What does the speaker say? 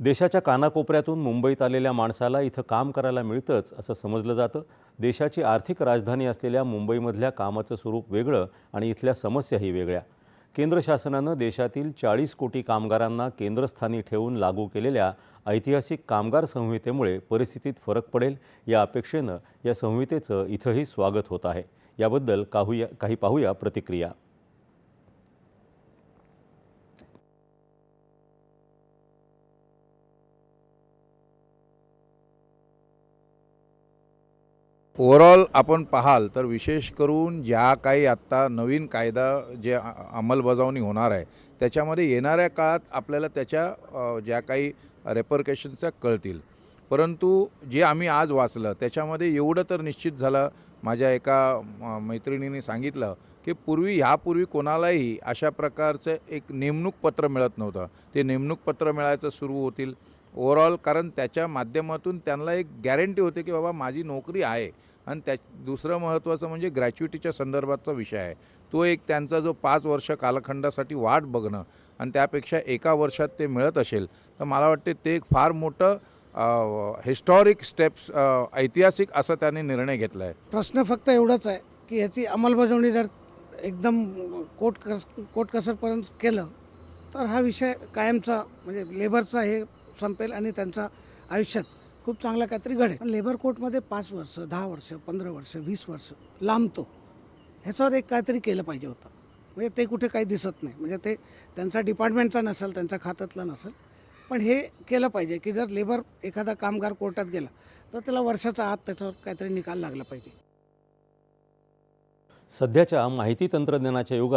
देशाच्या कानाकोपऱ्यातून मुंबईत आलेल्या माणसाला इथं काम करायला मिळतंच असं समजलं जातं. देशाची आर्थिक राजधानी असलेल्या मुंबईमधल्या कामाचं स्वरूप वेगळं आणि इथल्या समस्याही वेगळ्या. केंद्र शासनानं देशातील चाळीस कोटी कामगारांना केंद्रस्थानी ठेवून लागू केलेल्या ऐतिहासिक कामगार संहितेमुळे परिस्थितीत फरक पडेल या अपेक्षेनं या संहितेचं इथंही स्वागत होत आहे. याबद्दल काहूया काही पाहूया प्रतिक्रिया. ओव्हरऑल आपण पाहाल तर विशेष करून ज्या काही आत्ता नवीन कायदा जे अंमलबजावणी होणार आहे त्याच्यामध्ये येणाऱ्या काळात आपल्याला त्याच्या ज्या काही रेपरकेशन्सच्या कळतील. परंतु जे आम्ही आज वाचलं त्याच्यामध्ये एवढं तर निश्चित झालं माझ्या एका मैत्रिणीने सांगितलं की पूर्वी ह्यापूर्वी कोणालाही अशा प्रकारचं एक नेमणूक पत्र मिळत नव्हतं. ते नेमणूक पत्र मिळायचं सुरू होतील. ओव्हरऑल कारण त्याच्या माध्यमातून त्यांना एक गॅरंटी होते की बाबा माझी नोकरी आहे. आणि त्या दुसरं महत्त्वाचं म्हणजे ग्रॅच्युटीच्या संदर्भातचा विषय आहे. तो एक त्यांचा जो पाच वर्ष कालखंडासाठी वाट बघणं आणि त्यापेक्षा एका वर्षात ते मिळत असेल तर मला वाटते ते एक फार मोठं हिस्टॉरिक स्टेप्स ऐतिहासिक असा त्यांनी निर्णय घेतला आहे प्रश्न फक्त एवढाच आहे की याची अंमलबजावणी जर एकदम कोट कस कोट कसरपर्यंत केलं तर हा विषय कायमचा म्हणजे लेबरचा हे संपेल आणि त्यांचा आयुष्यात खूप चांगलं काहीतरी घडेल. पण लेबर कोर्टमध्ये पाच वर्ष दहा वर्ष पंधरा वर्ष वीस वर्ष लांबतो. ह्याच्यावर एक काहीतरी केलं पाहिजे होतं. म्हणजे ते कुठे काही दिसत नाही. म्हणजे ते त्यांचा डिपार्टमेंटचा नसेल त्यांच्या खात्यातला नसेल. पण हे केलं पाहिजे की जर लेबर एखादा कामगार कोर्टात गेला तर त्याला वर्षाचा आत त्याच्यावर काहीतरी निकाल लागला पाहिजे. सध्याच्या माहिती तंत्रज्ञानाच्या युगात